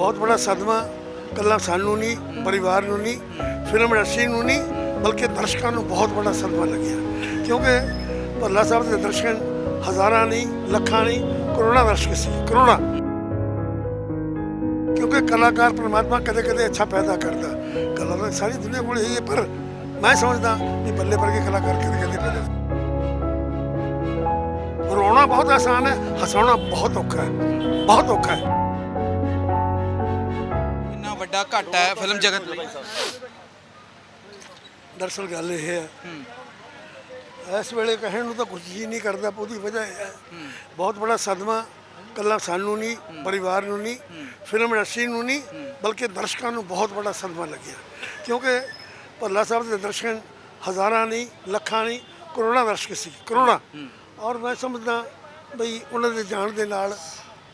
ਬਹੁਤ ਬੜਾ ਸਦਮਾ, ਕੱਲਾ ਸਾਨੂੰ ਨਹੀਂ, ਪਰਿਵਾਰ ਨੂੰ ਨਹੀਂ, ਫਿਲਮ ਇੰਡਸਟਰੀ ਨੂੰ ਨਹੀਂ, ਬਲਕਿ ਦਰਸ਼ਕਾਂ ਨੂੰ ਬਹੁਤ ਬੜਾ ਸਦਮਾ ਲੱਗਿਆ। ਕਿਉਂਕਿ ਭੱਲਾ ਸਾਹਿਬ ਦੇ ਦਰਸ਼ਕ ਹਜ਼ਾਰਾਂ ਨਹੀਂ, ਲੱਖਾਂ ਨਹੀਂ, ਕਰੋੜਾਂ ਦਰਸ਼ਕ ਸੀ, ਕਰੋੜਾਂ। ਕਿਉਂਕਿ ਕਲਾਕਾਰ ਪਰਮਾਤਮਾ ਕਦੇ ਕਦੇ ਅੱਛਾ ਪੈਦਾ ਕਰਦਾ। ਕਲਾ ਤਾਂ ਸਾਰੀ ਦੁਨੀਆ ਕੋਲ ਇਹੀ ਹੈ, ਪਰ ਮੈਂ ਸਮਝਦਾ ਵੀ ਬੱਲੇ ਵਰਗੇ ਕਲਾਕਾਰ ਕਦੇ ਕਦੇ ਪੈਦਾ ਰੋਣਾ ਬਹੁਤ ਆਸਾਨ ਹੈ, ਹਸਾਉਣਾ ਬਹੁਤ ਔਖਾ ਹੈ, ਬਹੁਤ ਔਖਾ ਹੈ। ਵੱਡਾ ਘਾਟਾ ਹੈ ਫਿਲਮ ਜਗਤ ਲਈ? ਦਰਅਸਲ ਗੱਲ ਇਹ ਹੈ। ਹੂੰ ਇਸ ਵੇਲੇ ਕਹਿਣ ਨੂੰ ਤਾਂ ਕੁਝ ਹੀ ਨਹੀਂ ਕਰਦਾ ਉਹਦੀ ਵਜ੍ਹਾ ਇਹ ਹੈ। ਬਹੁਤ ਬੜਾ ਸਦਮਾ, ਕੱਲਾ ਸਾਨੂੰ ਨਹੀਂ, ਪਰਿਵਾਰ ਨੂੰ ਨਹੀਂ, ਫਿਲਮ ਇੰਡਸਟਰੀ ਨੂੰ ਨਹੀਂ, ਬਲਕਿ ਦਰਸ਼ਕਾਂ ਨੂੰ ਬਹੁਤ ਬੜਾ ਸਦਮਾ ਲੱਗਿਆ। ਕਿਉਂਕਿ ਭੱਲਾ ਸਾਹਿਬ ਦੇ ਦਰਸ਼ਕ ਹਜ਼ਾਰਾਂ ਨਹੀਂ, ਲੱਖਾਂ ਨਹੀਂ, ਕਰੋੜਾਂ ਦਰਸ਼ਕ ਸੀ, ਕਰੋੜਾਂ। ਔਰ ਮੈਂ ਸਮਝਦਾ ਬਈ ਉਹਨਾਂ ਦੇ ਜਾਣ ਦੇ ਨਾਲ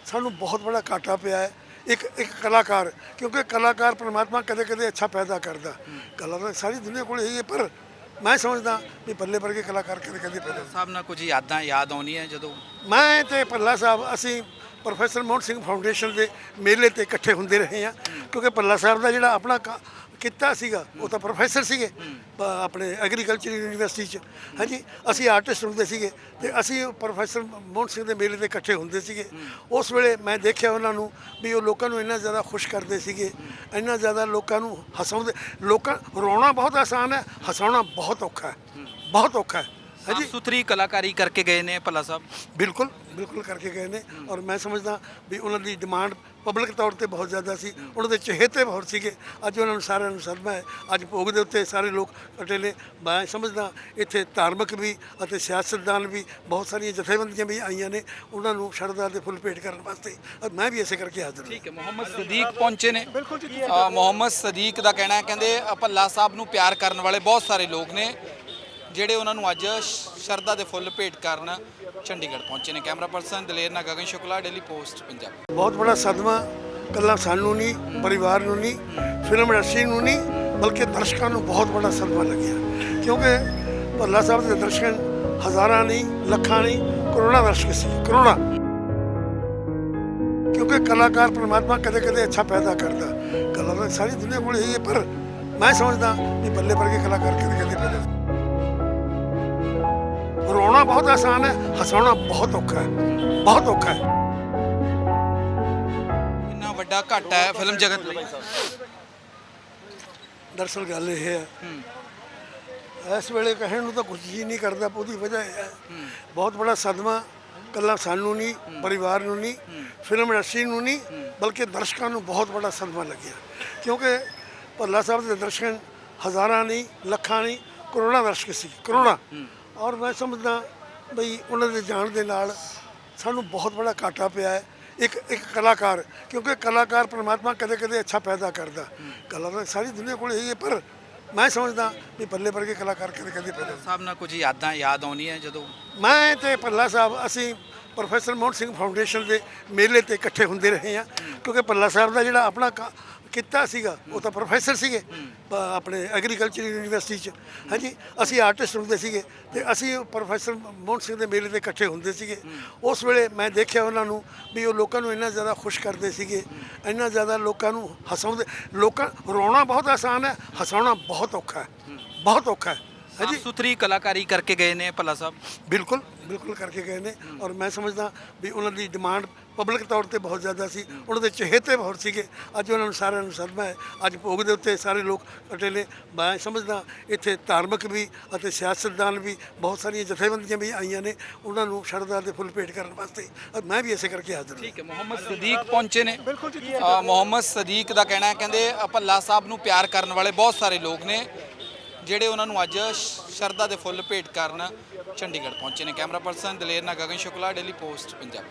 ਸਾਨੂੰ ਬਹੁਤ ਬੜਾ ਘਾਟਾ ਪਿਆ ਹੈ। ਇੱਕ ਇੱਕ ਕਲਾਕਾਰ ਕਿਉਂਕਿ ਕਲਾਕਾਰ ਪ੍ਰਮਾਤਮਾ ਕਦੇ ਕਦੇ ਅੱਛਾ ਪੈਦਾ ਕਰਦਾ। ਕਲਾ ਤਾਂ ਸਾਰੀ ਦੁਨੀਆ ਕੋਲ ਇਹੀ ਹੈ ਪਰ ਮੈਂ ਸਮਝਦਾ ਵੀ ਬੱਲੇ ਵਰਗੇ ਕਲਾਕਾਰ ਕਦੇ ਕਦੇ ਪੈਦਾ ਸਾਹਿਬ ਨਾਲ ਕੁਝ ਯਾਦਾਂ ਯਾਦ ਆਉਣੀਆਂ ਜਦੋਂ? ਮੈਂ ਤੇ ਪੱਲਾ ਸਾਹਿਬ ਅਸੀਂ ਪ੍ਰੋਫੈਸਰ ਮੋਹਨ ਸਿੰਘ ਫਾਊਂਡੇਸ਼ਨ ਦੇ ਮੇਲੇ ਤੇ ਇਕੱਠੇ ਹੁੰਦੇ ਰਹੇ ਹਾਂ ਕਿਉਂਕਿ ਪੱਲਾ ਸਾਹਿਬ ਦਾ ਜਿਹੜਾ ਆਪਣਾ ਕਿੱਤਾ ਸੀਗਾ ਉਹ ਤਾਂ ਪ੍ਰੋਫੈਸਰ ਸੀਗੇ ਆਪਣੇ ਐਗਰੀਕਲਚਰ ਯੂਨੀਵਰਸਿਟੀ ਚ। ਹਾਂਜੀ ਅਸੀਂ ਆਰਟਿਸਟ ਹੁੰਦੇ ਸੀਗੇ ਤੇ ਅਸੀਂ ਪ੍ਰੋਫੈਸਰ ਮੋਹਨ ਸਿੰਘ ਦੇ ਮੇਲੇ ਤੇ ਇਕੱਠੇ ਹੁੰਦੇ ਸੀਗੇ। ਉਸ ਵੇਲੇ ਮੈਂ ਦੇਖਿਆ ਉਹਨਾਂ ਨੂੰ ਵੀ ਉਹ ਲੋਕਾਂ ਨੂੰ ਇੰਨਾ ਜ਼ਿਆਦਾ ਖੁਸ਼ ਕਰਦੇ ਸੀਗੇ ਇੰਨਾ ਜ਼ਿਆਦਾ ਲੋਕਾਂ ਨੂੰ ਹਸਾਉਂਦੇ ਲੋਕਾਂ ਰੋਣਾ ਬਹੁਤ ਆਸਾਨ ਹੈ ਹਸਾਉਣਾ ਬਹੁਤ ਔਖਾ ਹੈ। ਬਹੁਤ ਔਖਾ ਹੈ। ਸਾਫ਼ ਸੁਥਰੀ ਕਲਾਕਾਰੀ ਕਰਕੇ ਗਏ ਨੇ ਭੱਲਾ ਸਾਹਿਬ? ਬਿਲਕੁਲ ਬਿਲਕੁਲ ਕਰਕੇ ਗਏ ਨੇ। ਔਰ ਮੈਂ ਸਮਝਦਾ ਵੀ ਉਹਨਾਂ ਦੀ ਡਿਮਾਂਡ ਪਬਲਿਕ ਤੌਰ ਤੇ ਬਹੁਤ ਜ਼ਿਆਦਾ ਸੀ। ਉਹਨਾਂ ਦੇ ਚਹੇਤੇ ਬਹੁਤ ਸੀਗੇ। ਅੱਜ ਉਹਨਾਂ ਨੂੰ ਸਾਰਿਆਂ ਨੂੰ ਸਦਮਾ ਹੈ। ਅੱਜ ਭੋਗ ਦੇ ਉੱਤੇ ਸਾਰੇ ਲੋਕ ਇਕੱਠੇ ਨੇ ਮੈਂ ਸਮਝਦਾ ਇੱਥੇ ਧਾਰਮਿਕ ਵੀ ਅਤੇ ਸਿਆਸਤਦਾਨ ਵੀ ਬਹੁਤ ਸਾਰੀਆਂ ਜਥੇਬੰਦੀਆਂ ਵੀ ਆਈਆਂ ਨੇ। ਉਹਨਾਂ ਨੂੰ ਸ਼ਰਧਾ ਦੇ ਫੁੱਲ ਭੇਟ ਕਰਨ ਵਾਸਤੇ। ਔਰ ਮੈਂ ਵੀ ਇਸੇ ਕਰਕੇ ਹਾਜ਼ਰ ਹਾਂ। ਠੀਕ ਹੈ ਮੁਹੰਮਦ ਸਦੀਕ ਪਹੁੰਚੇ ਨੇ। ਬਿਲਕੁਲ ਜੀ ਮੁਹੰਮਦ ਸਦੀਕ ਦਾ ਕਹਿਣਾ ਹੈ ਕਹਿੰਦੇ ਭੱਲਾ ਸਾਹਿਬ ਨੂੰ ਪਿਆਰ ਕਰਨ ਵਾਲੇ ਬਹੁਤ ਸਾਰੇ ਲੋਕ ਨੇ। ਜਿਹੜੇ ਉਹਨਾਂ ਨੂੰ ਅੱਜ ਸ਼- ਸ਼ਰਧਾ ਦੇ ਫੁੱਲ ਭੇਟ ਕਰਨ ਚੰਡੀਗੜ੍ਹ ਪਹੁੰਚੇ ਨੇ। ਕੈਮਰਾ ਪਰਸਨ ਦਲੇਰ ਨਾਲ ਗਗਨ ਸ਼ੁਕਲਾ ਡੇਲੀ ਪੋਸਟ ਪੰਜਾਬ। ਬਹੁਤ ਬੜਾ ਸਦਮਾ ਕੱਲਾ ਸਾਨੂੰ ਨਹੀਂ ਪਰਿਵਾਰ ਨੂੰ ਨਹੀਂ ਫਿਲਮ ਇੰਡਸਟਰੀ ਨੂੰ ਨਹੀਂ ਬਲਕਿ ਦਰਸ਼ਕਾਂ ਨੂੰ ਬਹੁਤ ਬੜਾ ਸਦਮਾ ਲੱਗਿਆ। ਕਿਉਂਕਿ ਭੱਲਾ ਸਾਹਿਬ ਦੇ ਦਰਸ਼ਕ ਹਜ਼ਾਰਾਂ ਨਹੀਂ ਲੱਖਾਂ ਨਹੀਂ ਕਰੋੜਾਂ ਦਰਸ਼ਕ ਸੀ ਕਰੋੜਾਂ। ਕਿਉਂਕਿ ਕਲਾਕਾਰ ਪ੍ਰਮਾਤਮਾ ਕਦੇ ਕਦੇ ਅੱਛਾ ਪੈਦਾ ਕਰਦਾ। ਕਲਾ ਸਾਰੀ ਦੁਨੀਆ ਕੋਲ ਹੈ ਪਰ ਮੈਂ ਸਮਝਦਾ ਵੀ ਬੱਲੇ ਵਰਗੇ ਕਲਾਕਾਰ ਕਦੇ ਕਦੇ ਪੈਦਾ ਰੋਣਾ ਬਹੁਤ ਆਸਾਨ ਹੈ ਹਸਾਉਣਾ ਬਹੁਤ ਔਖਾ ਹੈ ਬਹੁਤ ਔਖਾ ਹੈ। ਇੰਨਾ ਵੱਡਾ ਘਾਟਾ ਹੈ ਫਿਲਮ ਜਗਤ ਲਈ। ਦਰਅਸਲ ਗੱਲ ਇਹ ਹੈ। ਇਸ ਵੇਲੇ ਕਹਿਣ ਨੂੰ ਤਾਂ ਕੁਝ ਹੀ ਨਹੀਂ ਕਰਦਾ ਉਹਦੀ ਵਜ੍ਹਾ ਇਹ ਹੈ। ਬਹੁਤ ਬੜਾ ਸਦਮਾ ਕੱਲਾ ਸਾਨੂੰ ਨਹੀਂ ਪਰਿਵਾਰ ਨੂੰ ਨਹੀਂ ਫਿਲਮ ਇੰਡਸਟਰੀ ਨੂੰ ਨਹੀਂ ਬਲਕਿ ਦਰਸ਼ਕਾਂ ਨੂੰ ਬਹੁਤ ਬੜਾ ਸਦਮਾ ਲੱਗਿਆ। ਕਿਉਂਕਿ ਭੱਲਾ ਸਾਹਿਬ ਦੇ ਦਰਸ਼ਕ ਹਜ਼ਾਰਾਂ ਨਹੀਂ ਲੱਖਾਂ ਨਹੀਂ ਕਰੋੜਾਂ ਦਰਸ਼ਕ ਸੀ ਕਰੋੜਾਂ। ਔਰ ਮੈਂ ਸਮਝਦਾ ਬਈ ਉਹਨਾਂ ਦੇ ਜਾਣ ਦੇ ਨਾਲ ਸਾਨੂੰ ਬਹੁਤ ਬੜਾ ਘਾਟਾ ਪਿਆ ਹੈ। ਇੱਕ ਇੱਕ ਕਲਾਕਾਰ ਕਿਉਂਕਿ ਕਲਾਕਾਰ ਪ੍ਰਮਾਤਮਾ ਕਦੇ ਕਦੇ ਅੱਛਾ ਪੈਦਾ ਕਰਦਾ। ਕਲਾ ਤਾਂ ਸਾਰੀ ਦੁਨੀਆ ਕੋਲ ਇਹੀ ਹੈ ਪਰ ਮੈਂ ਸਮਝਦਾ ਵੀ ਬੱਲੇ ਵਰਗੇ ਕਲਾਕਾਰ ਕਦੇ ਕਦੇ ਪੈਦਾ ਸਾਹਿਬ ਨਾਲ ਕੁਝ ਯਾਦਾਂ ਯਾਦ ਆਉਣੀਆਂ ਜਦੋਂ? ਮੈਂ ਤੇ ਪੱਲਾ ਸਾਹਿਬ ਅਸੀਂ ਪ੍ਰੋਫੈਸਰ ਮੋਹਨ ਸਿੰਘ ਫਾਊਂਡੇਸ਼ਨ ਦੇ ਮੇਲੇ ਤੇ ਇਕੱਠੇ ਹੁੰਦੇ ਰਹੇ ਹਾਂ। ਕਿਉਂਕਿ ਪੱਲਾ ਸਾਹਿਬ ਦਾ ਜਿਹੜਾ ਆਪਣਾ ਕੀਤਾ ਸੀਗਾ, ਉਹ ਤਾਂ ਪ੍ਰੋਫੈਸਰ ਸੀਗੇ, ਪ- ਆਪਣੇ ਐਗਰੀਕਲਚਰ ਯੂਨੀਵਰਸਿਟੀ ਚ। ਹਾਂਜੀ, ਅਸੀਂ ਆਰਟਿਸਟ ਹੁੰਦੇ ਸੀਗੇ ਤੇ ਅਸੀਂ ਪ੍ਰੋਫੈਸਰ ਮੋਹਨ ਸਿੰਘ ਦੇ ਮੇਲੇ ਤੇ ਇਕੱਠੇ ਹੁੰਦੇ ਸੀਗੇ। ਉਸ ਵੇਲੇ ਮੈਂ ਦੇਖਿਆ ਉਹਨਾਂ ਨੂੰ ਵੀ ਉਹ ਲੋਕਾਂ ਨੂੰ ਇੰਨਾ ਜ਼ਿਆਦਾ ਖੁਸ਼ ਕਰਦੇ ਸੀਗੇ, ਇੰਨਾ ਜ਼ਿਆਦਾ ਲੋਕਾਂ ਨੂੰ ਹਸਾਉਂਦੇ, ਲੋਕਾਂ, ਰੋਣਾ ਬਹੁਤ ਆਸਾਨ ਹੈ, ਹਸਾਉਣਾ ਬਹੁਤ ਔਖਾ ਹੈ, ਬਹੁਤ ਔਖਾ ਹੈ। ਸਾਫ਼ ਸੁਥਰੀ ਕਲਾਕਾਰੀ ਕਰਕੇ ਗਏ ਨੇ ਭੱਲਾ ਸਾਹਿਬ? ਬਿਲਕੁਲ ਬਿਲਕੁਲ ਕਰਕੇ ਗਏ ਨੇ। ਔਰ ਮੈਂ ਸਮਝਦਾ ਵੀ ਉਹਨਾਂ ਦੀ ਡਿਮਾਂਡ ਪਬਲਿਕ ਤੌਰ ਤੇ ਬਹੁਤ ਜ਼ਿਆਦਾ ਸੀ। ਉਹਨਾਂ ਦੇ ਚਹੇਤੇ ਬਹੁਤ ਸੀਗੇ। ਅੱਜ ਉਹਨਾਂ ਨੂੰ ਸਾਰਿਆਂ ਨੂੰ ਸਦਮਾ ਹੈ। ਅੱਜ ਭੋਗ ਦੇ ਉੱਤੇ ਸਾਰੇ ਲੋਕ ਇਕੱਠੇ ਨੇ ਮੈਂ ਸਮਝਦਾ ਇੱਥੇ ਧਾਰਮਿਕ ਵੀ ਅਤੇ ਸਿਆਸਤਦਾਨ ਵੀ ਬਹੁਤ ਸਾਰੀਆਂ ਜਥੇਬੰਦੀਆਂ ਵੀ ਆਈਆਂ ਨੇ। ਉਹਨਾਂ ਨੂੰ ਸ਼ਰਧਾ ਦੇ ਫੁੱਲ ਭੇਟ ਕਰਨ ਵਾਸਤੇ। ਔਰ ਮੈਂ ਵੀ ਇਸੇ ਕਰਕੇ ਹਾਜ਼ਰ ਹਾਂ। ਠੀਕ ਹੈ ਮੁਹੰਮਦ ਸਦੀਕ ਪਹੁੰਚੇ ਨੇ। ਬਿਲਕੁਲ ਜੀ ਮੁਹੰਮਦ ਸਦੀਕ ਦਾ ਕਹਿਣਾ ਹੈ ਕਹਿੰਦੇ ਭੱਲਾ ਸਾਹਿਬ ਨੂੰ ਪਿਆਰ ਕਰਨ ਵਾਲੇ ਬਹੁਤ ਸਾਰੇ ਲੋਕ ਨੇ। ਜਿਹੜੇ ਉਹਨਾਂ ਨੂੰ ਅੱਜ ਸ਼ਰਧਾ ਦੇ ਫੁੱਲ ਭੇਟ ਕਰਨ ਚੰਡੀਗੜ੍ਹ ਪਹੁੰਚੇ ਨੇ। ਕੈਮਰਾ ਪਰਸਨ ਦਲੇਰ ਨਾ ਗਗਨ ਸ਼ੁਕਲਾ ਡੇਲੀ ਪੋਸਟ ਪੰਜਾਬ।